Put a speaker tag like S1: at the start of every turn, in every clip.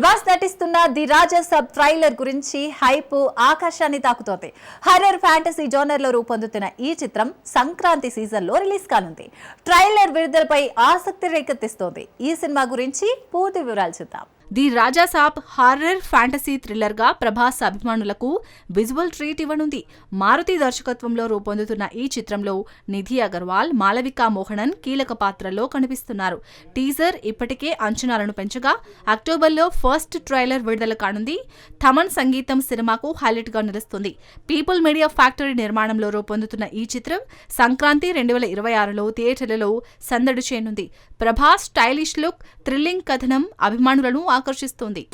S1: ప్రభాస్ నటిస్తున్న the Raja Saab trailer గురించి hype ఆకాశాన్ని తాకుతోంది. హర్రర్ ఫ్యాంటసీ జోనర్లో రూపొందుతున్న ఈ చిత్రం సంక్రాంతి సీజన్లో రిలీజ్ కానుంది. ట్రైలర్ విడుదలపై ఆసక్తి రేకెత్తిస్తోంది. ఈ సినిమా గురించి పూర్తి వివరాలు చూద్దాం.
S2: The Raja Saab horror fantasy థ్రిల్లర్గా Prabhas అభిమానులకు విజువల్ ట్రీట్ ఇవ్వనుంది. మారుతి దర్శకత్వంలో రూపొందుతున్న ఈ చిత్రంలో నిధి అగర్వాల్ మాలవికా మోహనన్ కీలక పాత్రలో కనిపిస్తున్నారు. టీజర్ ఇప్పటికే అంచనాలను పెంచగా అక్టోబర్లో ఫస్ట్ ట్రైలర్ విడుదల కానుంది. థమన్ సంగీతం సినిమాకు హైలైట్గా నిలుస్తుంది. పీపుల్ మీడియా ఫ్యాక్టరీ నిర్మాణంలో రూపొందుతున్న ఈ చిత్రం సంక్రాంతి రెండు వేల ఇరవై ఆరులో థియేటర్లలో సందడి చేయనుంది. ప్రభాస్ స్టైలిష్ లుక్ థ్రిల్లింగ్ కథనం అభిమానులను ఆకర్షిస్తోంది.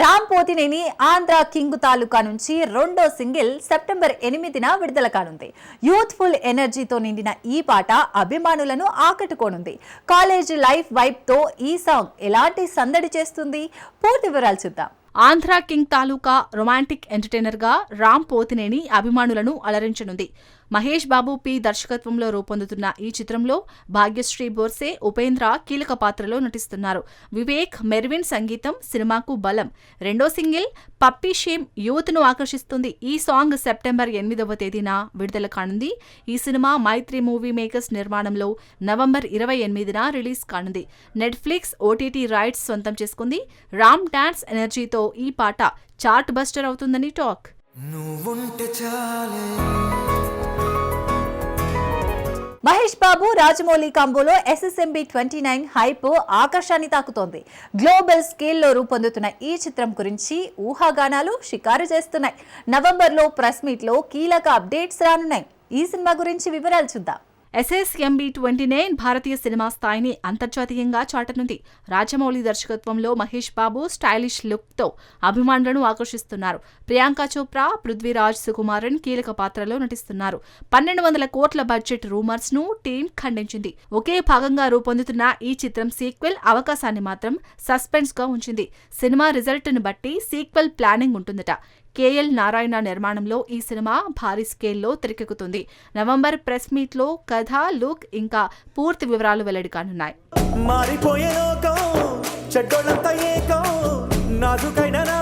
S1: రామ్ పోతినేని ఆంధ్ర కింగ్ తాలూకా నుంచి రెండో సింగిల్ సెప్టెంబర్ ఎనిమిదిన విడుదల కానుంది. యూత్ఫుల్ ఎనర్జీతో నిండిన ఈ పాట అభిమానులను ఆకట్టుకోనుంది. కాలేజ్ లైఫ్ వైబ్తో ఈ సాంగ్ ఎలాంటి సందడి చేస్తుంది? పూర్తి వివరాలు చూద్దాం.
S2: ఆంధ్ర కింగ్ తాలూకా రొమాంటిక్ ఎంటర్టైనర్గా రామ్ పోతినేని అభిమానులను అలరించనుంది. మహేష్ బాబు పి దర్శకత్వంలో రూపొందుతున్న ఈ చిత్రంలో భాగ్యశ్రీ బోర్సే ఉపేంద్ర కీలక పాత్రలో నటిస్తున్నారు. వివేక్ మెర్విన్ సంగీతం సినిమాకు బలం. రెండో సింగిల్ పప్పీ షేమ్ యూత్ను ఆకర్షిస్తుంది. ఈ సాంగ్ సెప్టెంబర్ ఎనిమిదవ తేదీన విడుదల కానుంది. ఈ సినిమా మైత్రి మూవీ మేకర్స్ నిర్మాణంలో నవంబర్ ఇరవై ఎనిమిదిన రిలీజ్ కానుంది. నెట్ఫ్లిక్స్ ఓటీటీ రైట్స్ సొంతం చేసుకుంది. రామ్ డాన్స్ ఎనర్జీతో ఈ పాట చార్ట్ బస్టర్ అవుతుందని టాక్.
S3: నువ్వుంటే చాలే.
S1: మహేష్ బాబు రాజమౌళి కాంబోలో ఎస్ఎస్ఎంబి ట్వంటీ నైన్ హైప్ ఆకాశాన్ని తాకుతోంది. గ్లోబల్ స్కేల్లో రూపొందుతున్న ఈ చిత్రం గురించి ఊహాగానాలు షికారు చేస్తున్నాయి. నవంబర్లో ప్రెస్ మీట్లో కీలక అప్డేట్స్ రానున్నాయి. ఈ సినిమా గురించి వివరాలు చూద్దాం.
S2: ఎస్ఎస్ఎంబి ట్వంటీ నైన్ భారతీయ సినిమా స్థాయిని అంతర్జాతీయంగా చాటనుంది. రాజమౌళి దర్శకత్వంలో మహేష్ బాబు స్టైలిష్ లుక్తో అభిమానులను ఆకర్షిస్తున్నారు. ప్రియాంక చోప్రా పృథ్వీరాజ్ సుకుమారన్ కీలక పాత్రలో నటిస్తున్నారు. పన్నెండు వందల కోట్ల బడ్జెట్ రూమర్స్ను టీం ఖండించింది. ఒకే భాగంగా రూపొందుతున్న ఈ చిత్రం సీక్వెల్ అవకాశాన్ని మాత్రం సస్పెన్స్గా ఉంచింది. సినిమా రిజల్ట్ను బట్టి సీక్వెల్ ప్లానింగ్ ఉంటుందట. కేఎల్ నారాయణ నిర్మాణంలో ఈ సినిమా భారీ స్కేల్లో తెరకెక్కుతుంది. నవంబర్ ప్రెస్ మీట్లో కథ లుక్ ఇంకా పూర్తి వివరాలు వెల్లడి కానున్నాయి.
S3: మారిపోయే లోకం చెడ్డోళ్ళంతా ఏకం నాజుకైన నా